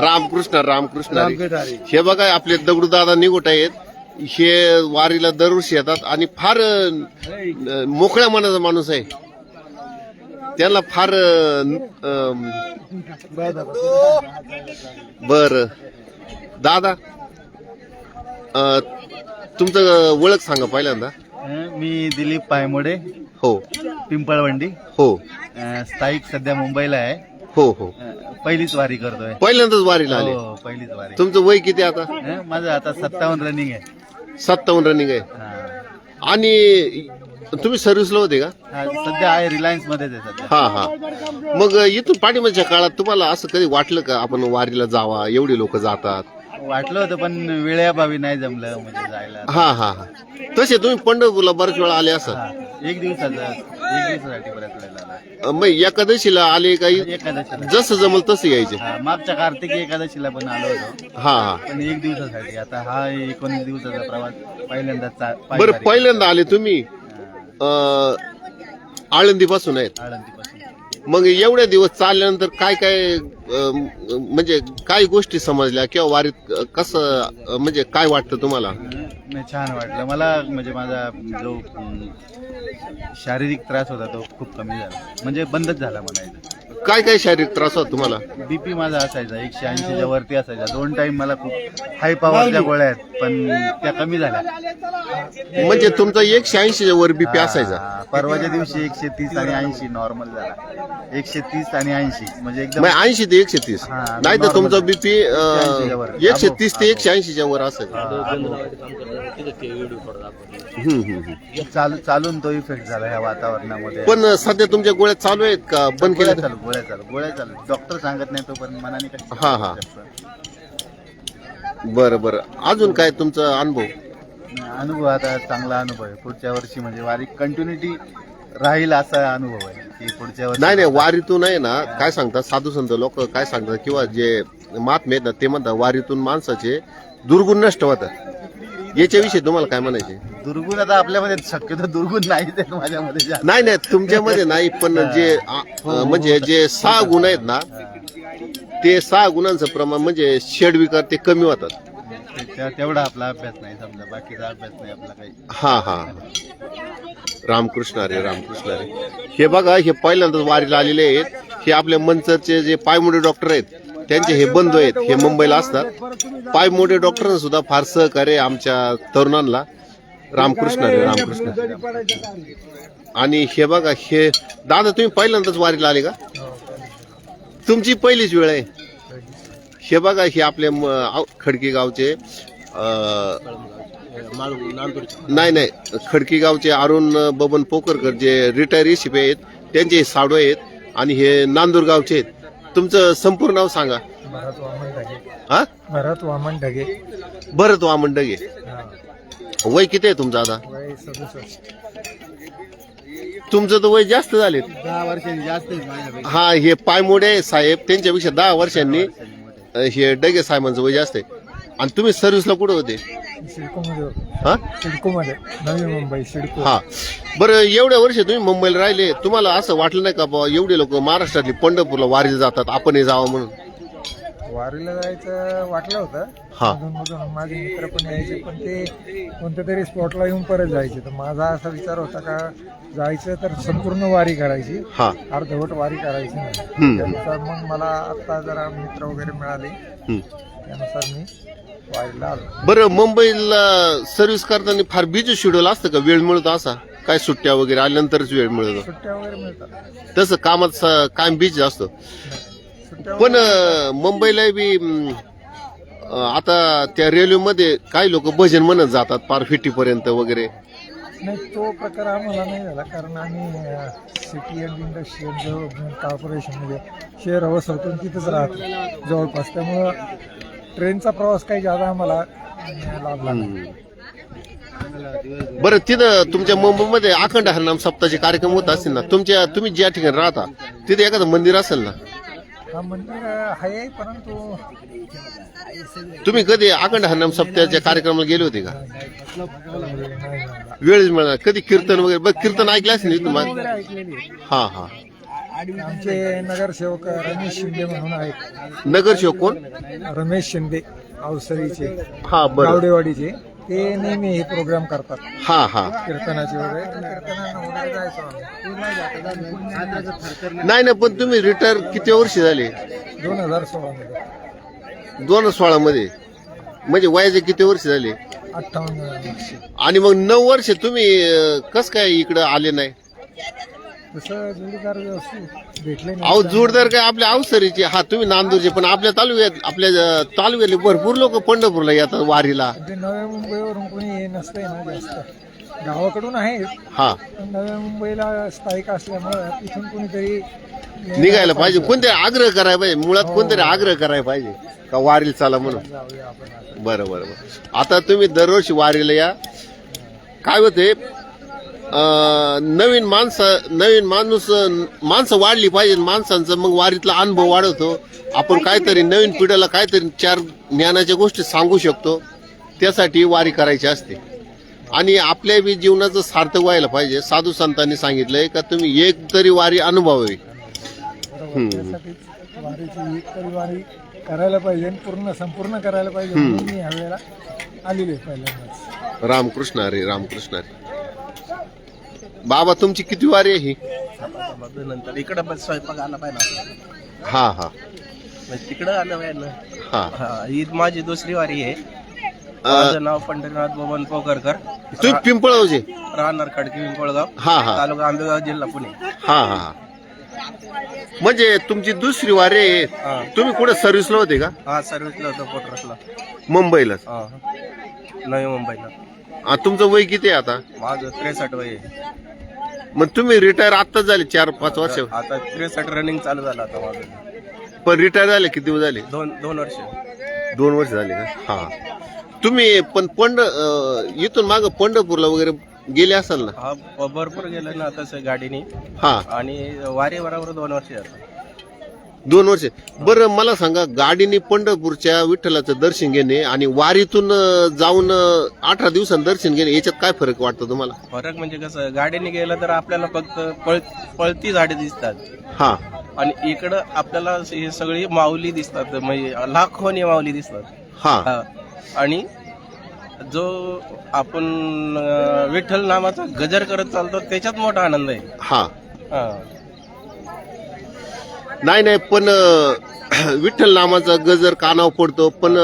रामकृष्ण रामकृष्ण. हे बघा आपले दगडूदादा निगोट आहेत. हे वारीला दरवर्षी येतात आणि फार मोकळ्या मनाचा माणूस आहे. त्यांना फार बर. दादा अं, तुमचं ओळख सांगा पहिल्यांदा. मी दिलीप पायमोडे. हो. पिंपळवंडी. हो. स्थायिक सध्या मुंबईला आहे. हो हो. पहिलीच वारी करतोय. पहिल्यांदाच वारीला आले. हो पहिलीच वारी. तुमचं वय किती आता? माझं आता सत्तावन्न रनिंग आहे. सत्तावन्न रनिंग आहे. हा. आणि तुम्ही सर्व्हिसला होते का? हा, सध्या आहे रिलायन्स मध्येच आहे सध्या. हा हा. मग इथून पाठीमागच्या काळात तुम्हाला असं कधी वाटलं का आपण वारीला जावा एवढे लोक जातात? वाटलं होतं पण वेळेअभावी नाही जमलं म्हणजे जायला. हा हा हा. तसे तुम्ही पंढरपूरला बऱ्याच वेळा आले असत हा. एक दिवसाचं एक दिवसासाठी बऱ्याच वेळेला. मग एकादशीला आले काही? एकादशीला. जसं जमल तसं यायचे. हा, मागच्या कार्तिकी एकादशीला पण आलो होतो. हा हा. पण एक दिवसासाठी आता हा एकोणीस दिवसाचा प्रवास पहिल्यांदा चा- पायी बरं. पहिल्यांदा आले तुम्ही? आळंदी पासून आहेत. आळंदीपासून. मग एवढ्या दिवस चालल्यानंतर काय काय अं, म्हणजे काय गोष्टी समजल्या किंवा वारीत कसं अं, म्हणजे काय वाटतं तुम्हाला? नाही छान वाटलं. मला म्हणजे माझा जो शारीरिक त्रास होता तो खूप कमी झाला. म्हणजे बंदच झाला म्हणायचं. काय काय शारीरिक त्रास होता तुम्हाला? बीपी माझा असायचा एकशे ऐंशीच्या वरती असायचा. दोन टाइम मला खूप हाय पॉवरच्या गोळ्या आहेत पण त्या कमी झाल्या. म्हणजे तुमचा एकशे ऐंशीच्या वर बीपी असायचा हा, परवाच्या दिवशी एकशे तीस आणि ऐंशी नॉर्मल झाला. एकशे तीस आणि ऐंशी म्हणजे एकदम ऐंशी ते एकशे तीस. हा, नाही तर normal. तुमचा बीपी 180 च्या वर. एकशे तीस ते एकशे ऐंशीच्या वर असेल हा, हम्म, हम्म, हम्म. चालू चालून तो इफेक्ट झाला ह्या वातावरणामध्ये. पण सध्या तुमच्या गोळ्या चालू आहेत का? बंद गोळ्या केल्या? चालू गोळ्या चालू गोळ्या चालू. डॉक्टर सांगत नाही तोपर्यंत मनाने हा, हा. बरं बरं. अजून काय तुमचा अनुभव? अनुभव आता चांगला अनुभव आहे. पुढच्या वर्षी म्हणजे वारी कंटिन्युटी राहील असा अनुभव आहे की पुढच्या वर्षी नाही नाही वारीतून आहे ना काय सांगतात? साधू संत लोक काय सांगतात? किंवा जे महात्मे आहेत ना ते म्हणतात वारीतून माणसाचे दुर्गुण नष्ट होतात. याच्याविषयी तुम्हाला काय म्हणायचे दुर्गुण आता आपल्यामध्ये शक्यतो दुर्गुण नाही ते माझ्यामध्ये जास्त. नाही नाही तुमच्यामध्ये नाही पण जे आ- म्हणजे जे सहा गुण आहेत ना ते सहा गुणांचं प्रमाण म्हणजे षडविकार ते कमी होतात. ते- तेवढा आपला अभ्यास नाही समजा बाकीचा अभ्यास नाही आपला काही. हा हा रामकृष्ण अरे रामकृष्ण अरे हे बघा हे पहिल्यांदाच वारीला आलेले आहेत. हे आपल्या मंचरचे जे पायमोडे डॉक्टर आहेत त्यांचे हे बंधू आहेत हे मुंबईला असतात. पायमोडे डॉक्टरांना सुद्धा फार सहकार्य आहे आमच्या तरुणांना. रामकृष्ण अरे रामकृष्ण. आणि हे बघा हे दादा तुम्ही पहिल्यांदाच वारीला आले का? तुमची पहिलीच वेळ आहे. हे बघा हे आपले म- आव- खडकी गावचे नाही नाही. खडकी गावचे अरुण बबन पोकरकर जे रिटायर शिपे आहेत त्यांचे हे साडू आहेत. आणि हे नांदूर गावचे आहेत. तुमचं संपूर्ण नाव सांगा. भरत वामन ढगे. हा? भरत वामन ढगे. भरत वामन डगे वय किती आहे तुमचं आता? वय सदुसष्ट. तुमचं तर वय जास्त झाले दहा वर्षांनी जास्त आहे माझ्यापेक्षा. हा हे पायमोडे साहेब त्यांच्यापेक्षा दहा वर्षांनी अं, हे डगे साहेबांचं वय जास्त आहे. आणि तुम्ही सर्व्हिसला कुठं होते? सिडकोमध्ये. हा? सिडकोमध्ये नवी मुंबई सिडको. हा. बरं एवढ्या वर्ष तुम्ही मुंबईला राहिले तुम्हाला असं वाटलं नाही का बाबा एवढे लोक महाराष्ट्रातली पंढरपूरला वारीला जातात आपणही जावं म्हणून? वारीला जायचं वाटलं होतं. हा. मधून माझे मित्र पण यायचे पण ते कोणत्या तरी स्पॉटला येऊन परत जायचे. तर माझा असा विचार होता का जायचं तर संपूर्ण वारी करायची. हा. अर्धवट वारी करायची नाही. हम्म. त्यानुसार मग मला आता जरा मित्र वगैरे मिळाले. हम्म. त्यानुसार मी बरं मुंबईला सर्व्हिस करताना फार बिझी शेड्यूल असतं का? वेळ मिळतो असा? काय सुट्ट्या वगैरे आल्यानंतरच वेळ मिळतो? सुट्ट्या वगैरे मिळतात. तसं कामात स- कायम बिझी असतं. सुट्ट्या पण अं, मुंबईला बी अं, आता त्या रेल्वेमध्ये काही लोक भजन म्हणत जातात पार फिटीपर्यंत वगैरे. नाही तो प्रकार आम्हाला नाही झाला कारण आम्ही सिटी अँड इंडस्ट्रियल डेव्हलपमेंट कॉर्पोरेशनमध्ये शेअर हाऊस होतो आणि तिथंच राहतो जवळपास. त्यामुळं ट्रेनचा प्रवास काही जादा आम्हाला लाभला नाही. बरं तिथं तुमच्या मुंबईमध्ये अखंड हरनाम सप्ताहाचे कार्यक्रम होत असतील ना तुमच्या तुम्ही ज्या ठिकाणी राहता तिथे एखादं मंदिर असेल ना? हा मंदिर आहे परंतु तुम्ही कधी अखंड हरनाम सप्ताहाच्या कार्यक्रमाला गेले होते का. वेळच मिळाला. कधी कीर्तन वगैरे बघ कीर्तन ऐकलं असेल ना तुम्ही वगैरे ऐकलेली आहे. हा हा. आमचे नगरसेवक रमेश शिंदे म्हणून आहेत. नगरसेवक कोण? रमेश शिंदे अवसरीचे हा बरं. गावडेवाडीचे. ते नेहमी हे प्रोग्राम करतात. हा हा. कीर्तनाचे वगैरे. कीर्तनांना वगैरे जायचो आम्ही. नाही नाही पण तुम्ही रिटायर किती वर्ष झाले? दोन हजार सोळा मध्ये दोन सोळा मध्ये म्हणजे वयाचे किती वर्ष झाले? अठ्ठावन्न वर्षी. आणि मग नऊ वर्ष तुम्ही अं, कस काय इकडं आले नाही? तसं जोडीदार व्यवस्थित भेटले अहो जोडदार काय आपल्या अवसरीचे हा तुम्ही नांदूरचे पण आपल्या तालुक्यात आपल्या अं, तालुक्यातले भरपूर लोक पंढरपूरला येतात वारीला. ते नव्या मुंबईवरून कोणी हे नसतंय ना जास्त. गावाकडून आहेत हा. पण नव्या मुंबईला स्थायिक असल्यामुळं तिथून कोणीतरी निघायला पाहिजे. कोणतरी आग्रह करायला पाहिजे. मुळात कोणतरी आग्रह करायला पाहिजे का वारीला चाला म्हणून? जाऊया आपण आता. बरं बरं बरं. आता तुम्ही दरवर्षी वारीला या. काय होते नवीन माणसं नवीन माणूस माणसं वाढली पाहिजे माणसांचा मग वारीतला अनुभव वाढवतो. आपण काहीतरी नवीन पिढ्याला काहीतरी चार ज्ञानाच्या गोष्टी सांगू शकतो. त्यासाठी वारी करायची असते. आणि आपल्या बी जीवनाचं सार्थक व्हायला पाहिजे. साधू संतांनी सांगितलंय का तुम्ही एक तरी वारी अनुभवावी बरोबर. त्यासाठीच वारीची एक तरी वारी करायला पाहिजे पूर्ण संपूर्ण करायला पाहिजे. आलेलो पहिल्यांदाच. रामकृष्ण हरे रामकृष्ण हरे. बाबा तुमची किती वारी आहे ही? नंतर. इकडं पण स्वयंपाक आला पाहिजे हा हा. म्हणजे तिकडं आलं पाहिजे ना. हा. हा ही माझी दुसरी वारी आहे. माझं नाव पंढरीनाथ बबन पोकरकर. तुम्ही पिंपळावचे राहणार खडकी पिंपळगाव. हा हा. तालुका आंबेगाव जिल्हा पुणे. हा हा हा. म्हणजे तुमची दुसरी वारी आहे. हा. तुम्ही कुठे सर्व्हिसला होते का? हा सर्व्हिसला होतो पोटरसला. मुंबईला. हा. नवी मुंबईला. आ, तुमचं वय किती आहे आता? माझं त्रेसष्ट वय आहे. मग तुम्ही रिटायर आत्ताच झाले चार पाच वर्ष? आता त्रेसष्ट रनिंग चालू झालं आता माझं. पण रिटायर झाले किती दिवस झाले? दोन दोन वर्ष. दोन वर्ष झाले का? हा. तुम्ही पण पंढ अं, इथून माग पंढरपूरला वगैरे गेले असाल ना? हा ब- भरपूर गेलं ना तसं गाडीने. हा. आणि वारी बरोबर दोन वर्ष झालं दोन वर्ष. बरं मला सांगा गाडीने पंढरपूरच्या विठ्ठलाचं दर्शन घेणे आणि वारीतून अं, जाऊन अठरा दिवसांत दर्शन घेणे याच्यात काय फरक वाटतो तुम्हाला? फरक म्हणजे कसं गाडीने गेलं तर आपल्याला फक्त पळ पळती झाडे दिसतात. हा. आणि इकडं आपल्याला ही सगळी माऊली दिसतात म्हणजे लाखोनी माऊली दिसतात. हा. हा. आणि जो आपण अं, विठ्ठल नामाचा गजर करत चालतो त्याच्यात मोठा आनंद आहे. हा. हा. नाही नाही पण विठ्ठल नामाचा गजर कानावर पडतो पण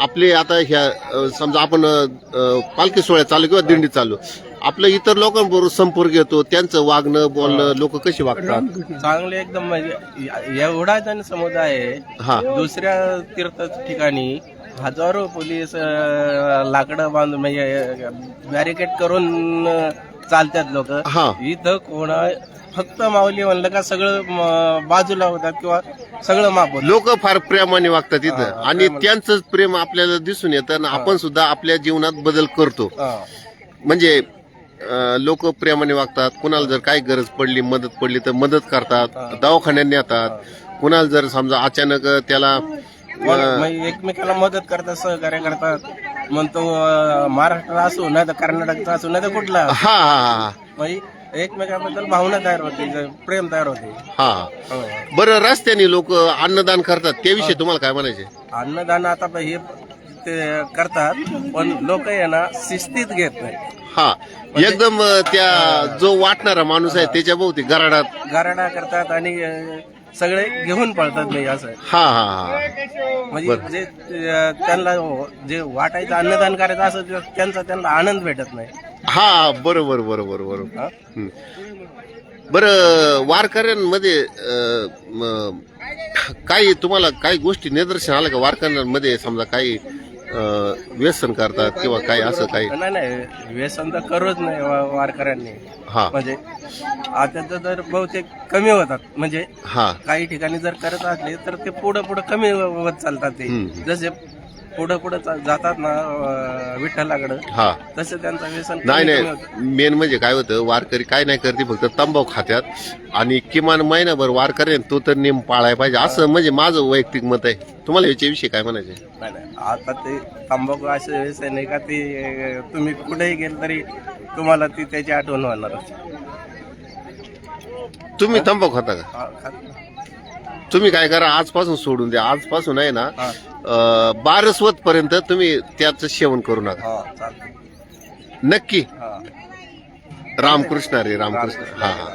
आपले आता ह्या समजा आपण पालखी सोहळ्यात चालू किंवा दिंडीत चालू आपलं इतर लोकांबरोबर संपर्क येतो त्यांचं वागणं बोलणं लोक कशी वागतात? चांगले एकदम म्हणजे एवढा जन समुदाय आहे हा. दुसऱ्या तीर्थ ठिकाणी हजारो पोलीस लाकडं बांधून म्हणजे बॅरिकेड करून चालतात लोक. हा. इथं कोणा फक्त माऊली म्हणलं का सगळं बाजूला होतात किंवा सगळं होतं. लोक फार प्रेमाने वागतात इथं. हा, आणि त्यांचंच प्रेम आपल्याला दिसून येतं आणि आपण सुद्धा आपल्या जीवनात बदल करतो. हा. म्हणजे लोक प्रेमाने वागतात. कुणाला जर काही गरज पडली मदत पडली तर मदत करतात. दवाखान्यात नेतात. कुणाला जर समजा अचानक त्याला एकमेकाला मदत करतात सहकार्य करतात. म्हणतो अं, महाराष्ट्र असो नाही तर कर्नाटकचा असो नाही तर कुठला हा हा म्हणजे एकमेकाबद्दल भावना तयार होते ज- प्रेम तयार होते. हा. हो. बरं रस्त्याने लोक अन्नदान करतात त्याविषयी तुम्हाला काय म्हणायचे? अन्नदान आता प- हे ते करतात पण लोक आहे ना शिस्तीत घेत नाही. हा. एकदम अं, त्या जो वाटणारा माणूस आहे त्याच्या भोवती गराडात गाराडा करतात आणि अं, सगळे घेऊन पळतात म्हणजे असं. हा हा हा. म्हणजे जे अं, त्यांना जे वाटायचं अन्नदान करायचं असं ते- त्यांचा त्यांना आनंद भेटत नाही. हा बरोबर बरोबर बरोबर. बरं वारकऱ्यांमध्ये काही तुम्हाला काही गोष्टी निदर्शन आलं का? वारकऱ्यांमध्ये समजा काही व्यसन करतात किंवा काही असं काही? नाही नाही व्यसन तर करूच नाही वारकऱ्यांनी. हा. म्हणजे आता तर बहुतेक कमी होतात. म्हणजे हा. काही ठिकाणी जर करत असले तर ते पुढं पुढं कमी होत चालतात ते. जसे पुढं पुढं जातात ना विठ्ठलाकडं हा. तसं त्यांचं व्यसन नाही नाही. मेन म्हणजे काय होतं वारकरी काय नाही करते फक्त तंबाखू खात्यात. आणि किमान महिनाभर वारकरी तो तर नेम पाळायला पाहिजे. असं म्हणजे माझं वैयक्तिक मत आहे. तुम्हाला याच्याविषयी काय म्हणायचे नाही नाही. आता ते तंबाखू असे व्यसन आहे का ते तुम्ही कुठेही गेल तरी तुम्हाला ती त्याची आठवण होणार. तुम्ही तंबाखू खाता का? हा, खात- तुम्ही काय करा आजपासून सोडून द्या. आजपासून आहे ना हा. बारसवत पर्यंत तुम्ही त्याचं सेवन करू नका. हा. नक्की. हा. रामकृष्ण रे रामकृष्ण. हा हा.